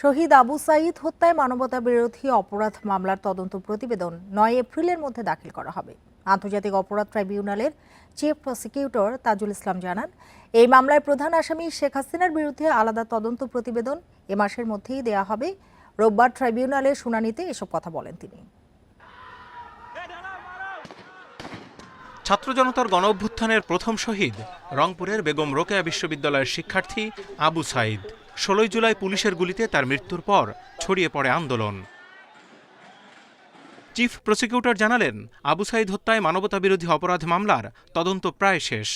শহীদ আবু সাইদ হত্যায় মানবতা বিরোধী অপরাধ মামলার তদন্ত প্রতিবেদন নয় এপ্রিলের মধ্যে দাখিল করা হবে। আন্তর্জাতিক অপরাধ ট্রাইব্যুনালের চিফ প্রসিকিউটর তাজুল ইসলাম জানান, এই মামলায় প্রধান আসামি শেখ হাসিনার বিরুদ্ধে আলাদা তদন্ত প্রতিবেদন এ মাসের মধ্যেই দেয়া হবে। রোববার ট্রাইব্যুনালের শুনানিতে এসব কথা বলেন তিনি। ছাত্র জনতার গণ অভ্যুত্থানের প্রথম শহীদ রংপুরের বেগম রোকেয়া বিশ্ববিদ্যালয়ের শিক্ষার্থী আবু সাইদ। ষোলোই জুলাই পুলিশের গুলিতে তার মৃত্যুর পর ছড়িয়ে পড়ে আন্দোলন। চিফ প্রসিকিউটর জানালেন, আবু সাইদ হত্যায় মানবতাবিরোধী অপরাধ মামলার তদন্ত প্রায় শেষ।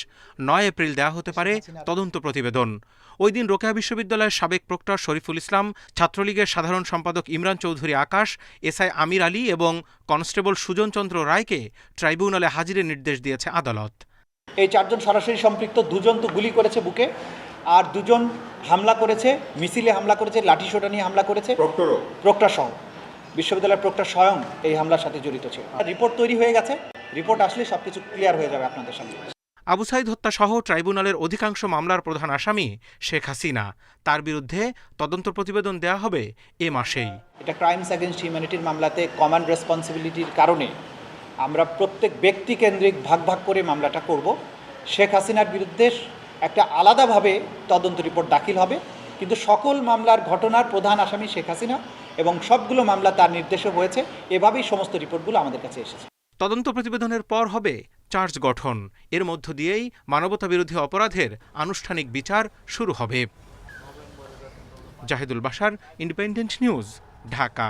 নয় এপ্রিল দেওয়া হতে পারে তদন্ত প্রতিবেদন। ওই দিন রোকেয়া বিশ্ববিদ্যালয়ের সাবেক প্রক্টর শরীফুল ইসলাম, ছাত্রলীগের সাধারণ সম্পাদক ইমরান চৌধুরী আকাশ, এসআই আমির আলী এবং কনস্টেবল সুজন চন্দ্র রায়কে ট্রাইব্যুনালে হাজিরের নির্দেশ দিয়েছে আদালত। এই চারজন সরাসরি সম্পৃক্ত, দুজন তো গুলি করেছে বুকে। আর দুজন হামলা করেছে মিছিলে হামলা করেছে লাঠি সোটা নিয়ে হামলা করেছে। প্রক্টর সহ বিশ্ববিদ্যালয়ের প্রক্টর স্বয়ং এই হামলার সাথে জড়িত ছিল। রিপোর্ট তৈরি হয়ে গেছে। রিপোর্ট আসলে সব কিছু ক্লিয়ার হয়ে যাবে আপনাদের সামনে। আবু সাইদ হত্যা সহ ট্রাইব্যুনালের অধিকাংশ মামলার প্রধান আসামি শেখ হাসিনা। তার বিরুদ্ধে তদন্ত প্রতিবেদন দেয়া হবে এ মাসেই। এটা ক্রাইমস অ্যাগেনস্ট হিউম্যানিটির মামলাতে কমন রেসপন্সিবিলিটির কারণে আমরা প্রত্যেক ব্যক্তি কেন্দ্রিক ভাগ ভাগ করে মামলাটা করব। শেখ হাসিনার বিরুদ্ধে একটা আলাদাভাবে তদন্ত রিপোর্ট দাখিল হবে। কিন্তু সকল মামলার ঘটনার প্রধান আসামি শেখ হাসিনা এবং সবগুলো মামলা তার নির্দেশে হয়েছে। এভাবেই সমস্ত রিপোর্টগুলো আমাদের কাছে এসেছে। তদন্ত প্রতিবেদনের পর হবে চার্জ গঠন। এর মধ্য দিয়েই মানবতা বিরোধী অপরাধের আনুষ্ঠানিক বিচার শুরু হবে। জাহিদুল বাসার ইন্ডিপেন্ডেন্ট নিউজ, ঢাকা।